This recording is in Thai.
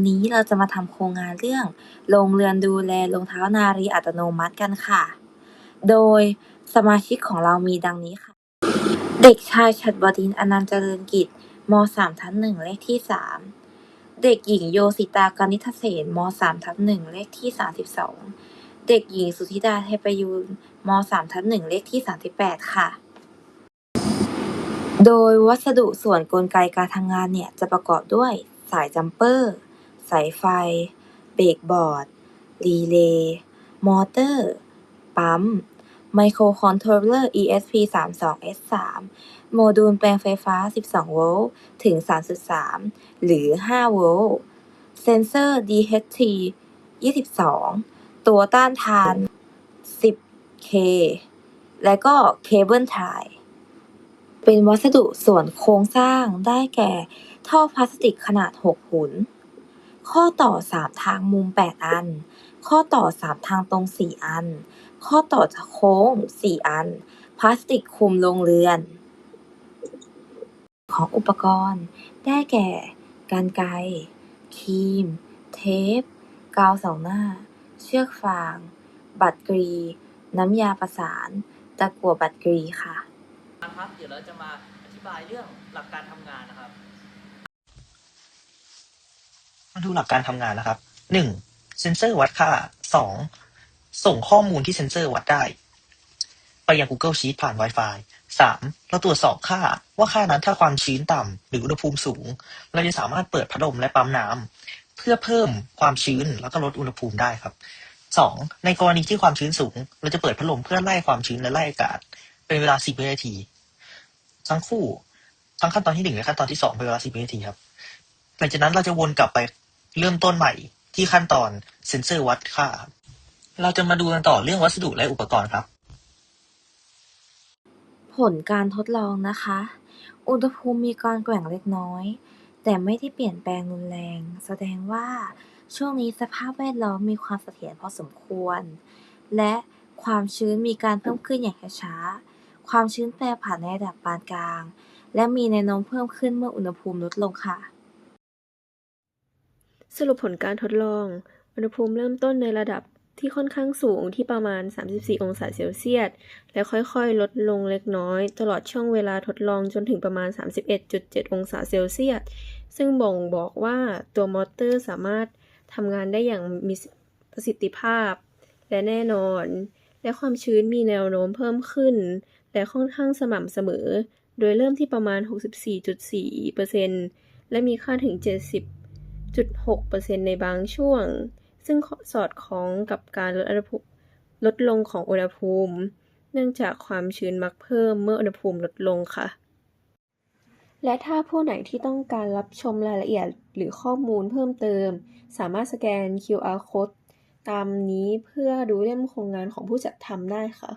วันนี้เราจะมาทำโครงงานเรื่อง โรงเรือนดูแลรองเท้านารีอัตโนมัติกันค่ะ โดยสมาชิกของเรามีดังนี้ค่ะ เด็กชายฉัตรบดินอนันต์เจริญกิจม .3 ทับ1เลขที่ 3 เด็กหญิงโยสิตากนิษฐเสนม .3 ทับ1เลขที่ 32 เด็กหญิงสุธิดาเทพยูนม .3 ทับ1เลขที่ 38 ค่ะ โดยวัสดุส่วนกลไกการทำงานเนี่ยจะประกอบด้วยสายจัมเปอร์ สายไฟ เบรกบอร์ด รีเลย์ มอเตอร์ ปั๊ม ไมโครคอนโทรลเลอร์ ESP32S3 โมดูลแปลงไฟฟ้า 12 โวลต์ถึง 3.3 หรือ 5 โวลต์ เซนเซอร์ DHT 22 ตัวต้านทาน 10K และก็เคเบิลไทยเป็นวัสดุส่วนโครงสร้างได้แก่ ท่อพลาสติกขนาด 6 หุน ข้อต่อ3ทางมุม8อัน ข้อต่อ3ทางตรง4อัน ข้อต่อโค้ง4อัน พลาสติกคลุมโรงเรือน ของอุปกรณ์ ได้แก่กรรไกรครีม เทป กาวสองหน้า เชือกฟาง บัตรกรี น้ำยาประสาน ตะกั่วบัตรกรีค่ะนะครับเดี๋ยวเราจะมาอธิบายเรื่องหลักการทำงานนะครับ มาดูหลักการทำงานนะครับหนึ่งเซนเซอร์วัดค่าสองส่งข้อมูลที่เซนเซอร์วัดได้ ไปยัง Google Sheet ผ่าน Wi-Fi สามเราตรวจสอบค่าว่าค่านั้นถ้าความชื้นต่ำหรืออุณหภูมิสูง เราจะสามารถเปิดพัดลมและปั๊มน้ำเพื่อเพิ่มความชื้นแล้วก็ลดอุณหภูมิได้ครับสองในกรณีที่ความชื้นสูง เราจะเปิดพัดลมเพื่อไล่ความชื้นและไล่อากาศ เป็นเวลา10วินาที ทั้งคู่ทั้งขั้นตอนที่หนึ่งและขั้นตอนที่สองเป็นเวลา10วินาทีครับหลังจากนั้นเราจะวนกลับไป เริ่มต้นใหม่ที่ขั้นตอนเซ็นเซอร์วัดค่า เราจะมาดูกันต่อเรื่องวัสดุและอุปกรณ์ครับ ผลการทดลองนะคะ อุณหภูมิมีการแกว่งเล็กน้อย แต่ไม่ได้เปลี่ยนแปลงรุนแรง แสดงว่าช่วงนี้สภาพแวดล้อมมีความเสถียรพอสมควร และความชื้นมีการเพิ่มขึ้นอย่างช้าๆความชื้นแปรผันในระดับปานกลาง และมีแนวโน้มเพิ่มขึ้นเมื่ออุณหภูมิลดลงค่ะ สรุปผลการทดลอง อุณหภูมิเริ่มต้นในระดับที่ค่อนข้างสูงที่ประมาณ 34 องศาเซลเซียส และค่อยๆ ลดลงเล็กน้อย ตลอดช่วงเวลาทดลองจนถึงประมาณ 31.7 องศาเซลเซียส ซึ่งบ่งบอกว่าตัวมอเตอร์สามารถทำงานได้อย่างมีประสิทธิภาพ และแน่นอน และความชื้นมีแนวโน้มเพิ่มขึ้น และค่อนข้างสม่ำเสมอ โดยเริ่มที่ประมาณ 64.4%และมีค่าถึง 0.6%ในบางช่วง ซึ่งสอดคล้องกับการลดอุณหภูมิลดลงของอุณหภูมิ เนื่องจากความชื้นมักเพิ่มเมื่ออุณหภูมิลดลงค่ะ และถ้าผู้ไหนที่ต้องการรับชมรายละเอียดหรือข้อมูลเพิ่มเติม สามารถสแกน QR code ตามนี้เพื่อดูเล่มโครงงานของผู้จัดทำได้ค่ะ